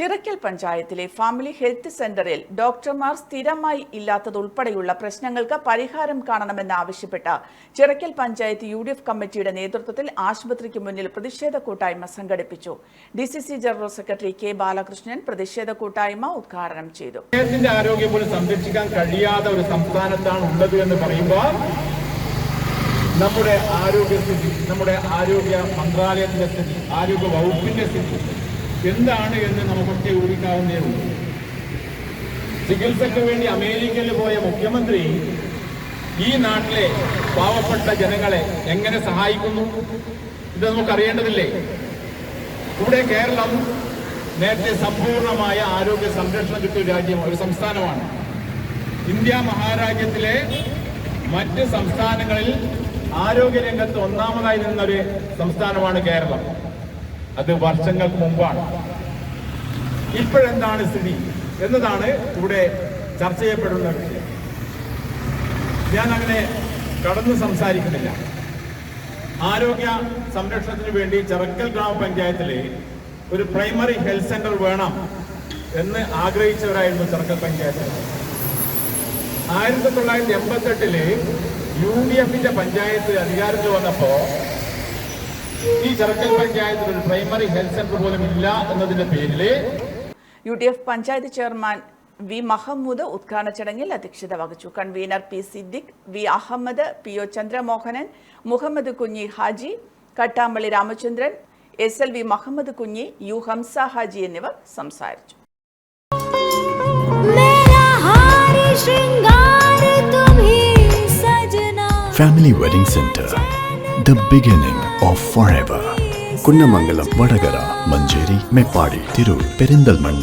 ചിറക്കൽ പഞ്ചായത്തിലെ family health സെന്ററിൽ ഡോക്ടർമാർ സ്ഥിരമായി ഇല്ലാത്തതുൾപ്പെടെയുള്ള പ്രശ്നങ്ങൾക്ക് പരിഹാരം കാണണമെന്നാവശ്യപ്പെട്ട് ചിറക്കൽ പഞ്ചായത്ത് യു കമ്മിറ്റിയുടെ നേതൃത്വത്തിൽ ആശുപത്രിക്ക് മുന്നിൽ പ്രതിഷേധ കൂട്ടായ്മ സംഘടിപ്പിച്ചു. D general secretary K Balakrishnan പ്രതിഷേധ കൂട്ടായ്മ ഉദ്ഘാടനം ചെയ്തു. ആരോഗ്യം പോലും സംരക്ഷിക്കാൻ കഴിയാത്ത ഒരു സംസ്ഥാനത്താണ് ഉള്ളത് എന്ന് പറയുമ്പോൾ നമ്മുടെ ആരോഗ്യസ്ഥിതി നമ്മുടെ ആരോഗ്യ മന്ത്രാലയത്തിന്റെ സ്ഥിതി ആരോഗ്യ വകുപ്പിന്റെ സ്ഥിതി എന്താണ് എന്ന് നമുക്കൊക്കെ ഊഹിക്കാവുന്നേ ഉള്ളൂ. ചികിത്സയ്ക്ക് വേണ്ടി അമേരിക്കയിൽ പോയ മുഖ്യമന്ത്രി ഈ നാട്ടിലെ പാവപ്പെട്ട ജനങ്ങളെ എങ്ങനെ സഹായിക്കുന്നു? ഇത് നമുക്കറിയേണ്ടതില്ലേ? ഇവിടെ കേരളം നേരത്തെ സമ്പൂർണമായ ആരോഗ്യ സംരക്ഷണം കിട്ടിയ രാജ്യം ഒരു സംസ്ഥാനമാണ്. ഇന്ത്യ മഹാരാജ്യത്തിലെ മറ്റ് സംസ്ഥാനങ്ങളിൽ ആരോഗ്യരംഗത്ത് ഒന്നാമതായി നിന്നൊരു സംസ്ഥാനമാണ് കേരളം. അത് വർഷങ്ങൾക്ക് മുമ്പാണ്. ഇപ്പോഴെന്താണ് സ്ഥിതി എന്നതാണ് ഇവിടെ ചർച്ച ചെയ്യപ്പെടുന്ന വിഷയം. ഞാൻ അങ്ങനെ കടന്നു സംസാരിക്കുന്നില്ല. ആരോഗ്യ സംരക്ഷണത്തിന് വേണ്ടി ചെറക്കൽ ഗ്രാമപഞ്ചായത്തിലെ ഒരു പ്രൈമറി ഹെൽത്ത് സെന്റർ വേണം എന്ന് ആഗ്രഹിച്ചവരായിരുന്നു ചെറക്കൽ പഞ്ചായത്ത്. ആയിരത്തി തൊള്ളായിരത്തി എൺപത്തെട്ടിൽ യു ഡി എഫിന്റെ പഞ്ചായത്ത് അധികാരത്തിൽ വന്നപ്പോ ഈ ചെറുക്കൽ പഞ്ചായത്തിൽ ഒരു പ്രൈമറി ഹെൽത്ത് സെന്റർ പോലും ഇല്ല എന്നതിന്റെ പേരിൽ U D F panchayat chairman V Mahmood ഉദ്ഘാടന ചടങ്ങിൽ അധ്യക്ഷത വഹിച്ചു. Convener P Siddique V Ahmed P O Chandramohanan Muhammad Kunhi Haji Kattampally Ramachandran S L V Muhammad Kunhi U Hamsa Haji എന്നിവർ സംസാരിച്ചു. Family wedding centre the beginning Of forever. Kunnamangalam Vadakara Manjeri Meppadi Tirur Perinthalmanna